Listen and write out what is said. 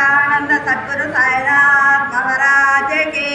Sachchidananda Sadhguru Sainath మహారాజకి